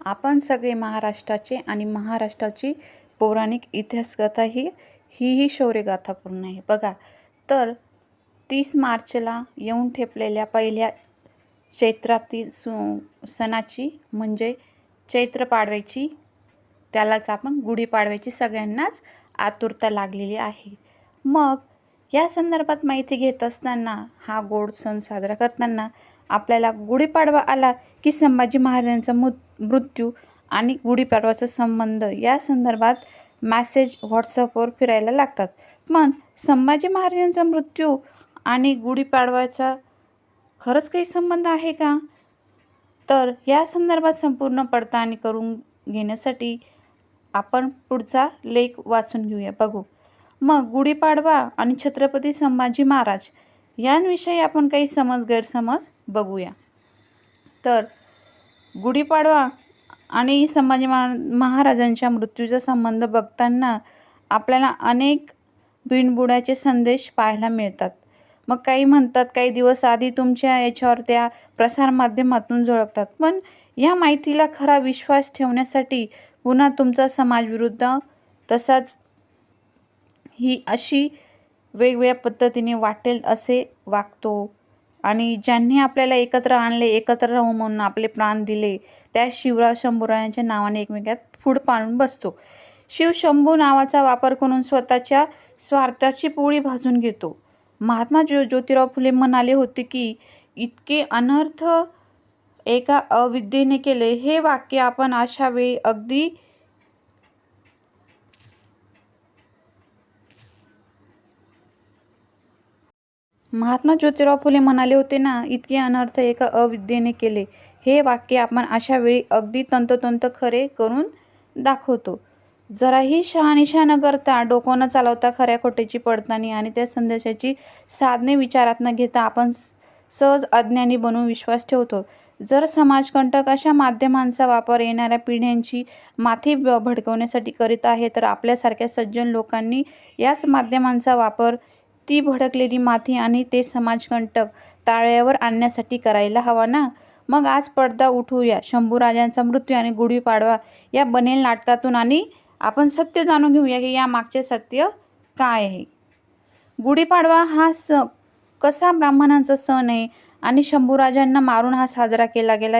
आपण सगळे महाराष्ट्राचे आणि महाराष्ट्राची पौराणिक इतिहासकथा ही हीही शौर्यगाथा पूर्ण आहे. बघा तर तीस मार्चला येऊन ठेपलेल्या पहिल्या चैत्रातील सु सणाची म्हणजे चैत्र पाडव्याची त्यालाच आपण गुढीपाडव्याची सगळ्यांनाच आतुरता लागलेली आहे. मग या संदर्भात माहिती घेत असताना हा गोड सण साजरा करताना आपल्याला गुढीपाडवा आला की संभाजी महाराजांचा मु मृत्यू आणि गुढीपाडवाचा संबंध या संदर्भात मॅसेज व्हॉट्सअपवर फिरायला लागतात. पण संभाजी महाराजांचा मृत्यू आणि गुढीपाडवाचा खरंच काही संबंध आहे का? तर या संदर्भात संपूर्ण पडताळणी करून घेण्यासाठी आपण पुढचा लेख वाचून घेऊया. बघू. मग गुढीपाडवा आणि छत्रपती संभाजी महाराज यांविषयी आपण काही समज गैरसमज बघूया. तर गुढीपाडवा आणि संभाजी महा महाराजांच्या मृत्यूचा संबंध बघताना आपल्याला अनेक बिनबुडाचे संदेश पाहायला मिळतात. मग काही म्हणतात काही दिवस आधी तुमच्या याच्यावर त्या प्रसारमाध्यमातून झळकतात. पण या माहितीला खरा विश्वास ठेवण्यासाठी पुन्हा तुमचा समाजविरुद्ध तसाच ही अशी वेगवेगळ्या पद्धतीने वाटेल असे वागतो. आणि ज्यांनी आपल्याला एकत्र आणले एकत्र राहू म्हणून आपले प्राण दिले त्या शिवराव शंभूरायांच्या नावाने एकमेकात फूड पाडून बसतो. शिव शंभू नावाचा वापर करून स्वतःच्या स्वार्थाची पोळी भाजून घेतो. महात्मा ज्यो ज्योतिराव फुले म्हणाले होते की इतके अनर्थ एका अविद्येने केले हे वाक्य आपण अशा वेळी अगदी महात्मा ज्योतिराव फुले म्हणाले होते ना इतके अनर्थ एका अविद्येने केले. हे वाक्य आपण अशा वेळी अगदी तंतोतंत खरे करून दाखवतो. जराही शहानिशा न करता डोकं न चालवता खऱ्या खोट्याची पडताळणी आणि त्या संदेशाची साधने विचारात न घेता आपण सहज अज्ञानी बनून विश्वास ठेवतो. जर समाजकंटक अशा माध्यमांचा वापर येणाऱ्या पिढ्यांची माथी भडकवण्यासाठी करीत आहे तर आपल्यासारख्या सज्जन लोकांनी याच माध्यमांचा वापर ती भडकलेली माथी आणि ते समाजकंटक ताळ्यावर आणण्यासाठी करायला हवा ना? मग आज पडदा उठवूया. शंभूराजांचा मृत्यू आणि गुढीपाडवा या बनेल नाटकातून आणि आपण सत्य जाणून घेऊया की या मागचे सत्य काय आहे? गुढीपाडवा हा स कसा ब्राह्मणांचा सण आहे? आणि शंभूराजांना मारून हा साजरा केला गेला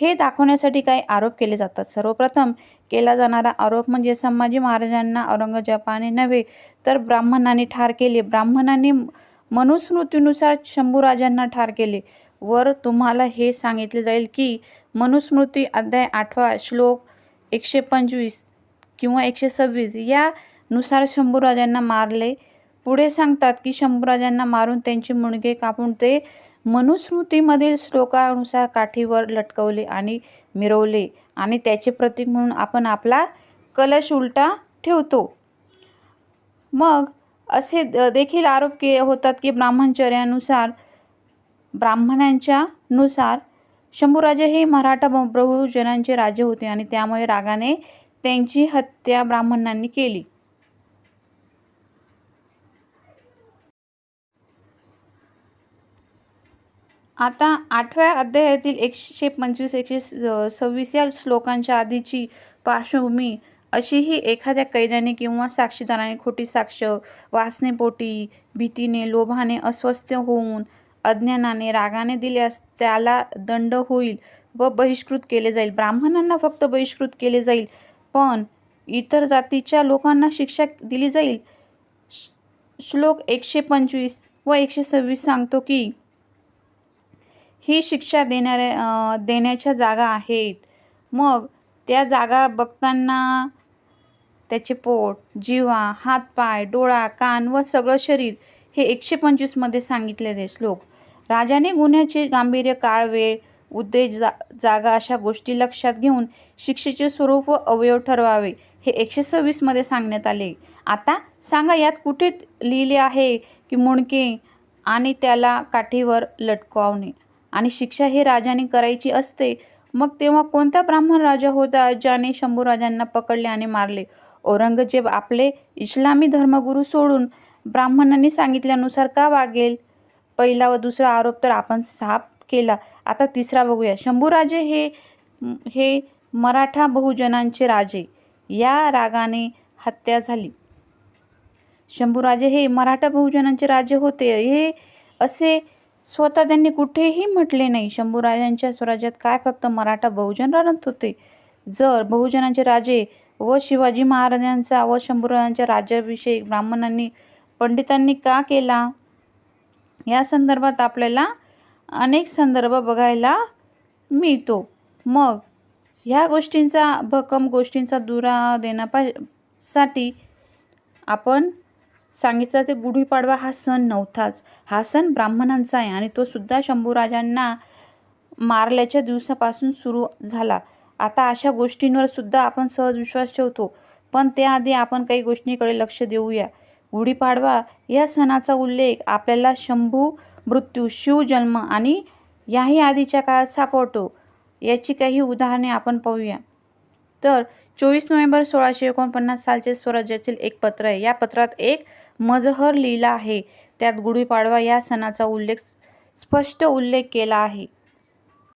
हे दाखवण्यासाठी काही आरोप केले जातात. सर्वप्रथम केला जाणारा आरोप म्हणजे संभाजी महाराजांना औरंगजेबाने नव्हे तर ब्राह्मणांनी ठार केले. ब्राह्मणांनी मनुस्मृतीनुसार शंभूराजांना ठार केले. वर तुम्हाला हे सांगितले जाईल की मनुस्मृती अध्याय आठवा श्लोक एकशे पंचवीस किंवा एकशे सव्वीस यानुसार शंभूराजांना मारले पुढे सांगतात की शंभूराजांना मारून त्यांचे मुणगे कापून ते मनुस्मृतीमधील श्लोकानुसार काठीवर लटकवले आणि मिरवले. आणि त्याचे प्रतीक म्हणून आपण आपला कलश उलटा ठेवतो. मग असे देखील आरोप के होतात की ब्राह्मणचर्यानुसार ब्राह्मणांच्या नुसार शंभूराजे हे मराठा ब- बहुजनांचे राजे होते आणि त्यामुळे रागाने त्यांची हत्या ब्राह्मणांनी केली. आता आठव्या अध्यायातील एकशे पंचवीस एकशे स- सव्वीस या श्लोकांच्या आधीची पार्श्वभूमी अशी ही एखाद्या कैद्याने किंवा साक्षीदाराने खोटी साक्ष वासनेपोटी भीतीने लोभाने अस्वस्थ होऊन अज्ञानाने रागाने दिल्यास त्याला दंड होईल व बहिष्कृत केले जाईल. ब्राह्मणांना फक्त बहिष्कृत केले जाईल पण इतर जातीच्या लोकांना शिक्षा दिली जाईल. श्लोक एकशे पंचवीस व एकशे सव्वीस सांगतो की ही शिक्षा देणाऱ्या देण्याच्या जागा आहेत. मग त्या जागा बघताना त्याचे पोट जिवा हातपाय डोळा कान व सगळं शरीर हे एकशे पंचवीसमध्ये सांगितलेले श्लोक. राजाने गुन्ह्याचे गांभीर्य काळ वेळ उद्देश जा जागा अशा गोष्टी लक्षात घेऊन शिक्षेचे स्वरूप व अवयव ठरवावे हे एकशे सव्वीसमध्ये सांगण्यात आले. आता सांगा यात कुठे लिहिले आहे की मुणके आणि त्याला काठीवर लटकावणे आणि शिक्षा हे राजाने करायची असते. मग तेव्हा कोणता ब्राह्मण राजा होता ज्याने शंभूराजांना पकडले आणि मारले? औरंगजेब आपले इस्लामी धर्मगुरू सोडून ब्राह्मणांनी सांगितल्यानुसार का वागेल? पहिला व दुसरा आरोप तर आपण साफ केला. आता तिसरा बघूया. शंभूराजे हे हे मराठा बहुजनांचे राजे. या रागाने हत्या झाली. शंभूराजे हे मराठा बहुजनांचे राजे होते. हे असे स्वतः त्यांनी कुठेही म्हटले नाही. शंभूराजांच्या स्वराज्यात काय फक्त मराठा बहुजन राहत होते? जर बहुजनांचे राजे व शिवाजी महाराजांचा व शंभूराजांच्या राज्याभिषेक ब्राह्मणांनी पंडितांनी का केला? या संदर्भात आपल्याला अनेक संदर्भ बघायला मिळतो. मग ह्या गोष्टींचा भक्कम गोष्टींचा दुरा देण्यासाठी आपण सांगितलं ते गुढीपाडवा हा सण नव्हताच. हा सण ब्राह्मणांचा आहे आणि तो सुद्धा शंभूराजांना मारल्याच्या दिवसापासून सुरू झाला. आता अशा गोष्टींवर सुद्धा आपण सहज विश्वास ठेवतो. पण त्याआधी आपण काही गोष्टींकडे लक्ष देऊया. गुढीपाडवा या सणाचा उल्लेख आपल्याला शंभू मृत्यू शिवजन्म आणि याही आधीच्या काळात सापडतो. याची काही उदाहरणे आपण पाहूया. तर चोवीस नोव्हेंबर सोळाशे एकोणपन्नास सालचे स्वराज्यातील एक पत्र आहे. या पत्रात एक मजहर लिहिला आहे. त्यात गुढीपाडवा या सणाचा उल्लेख स्पष्ट उल्लेख केला आहे.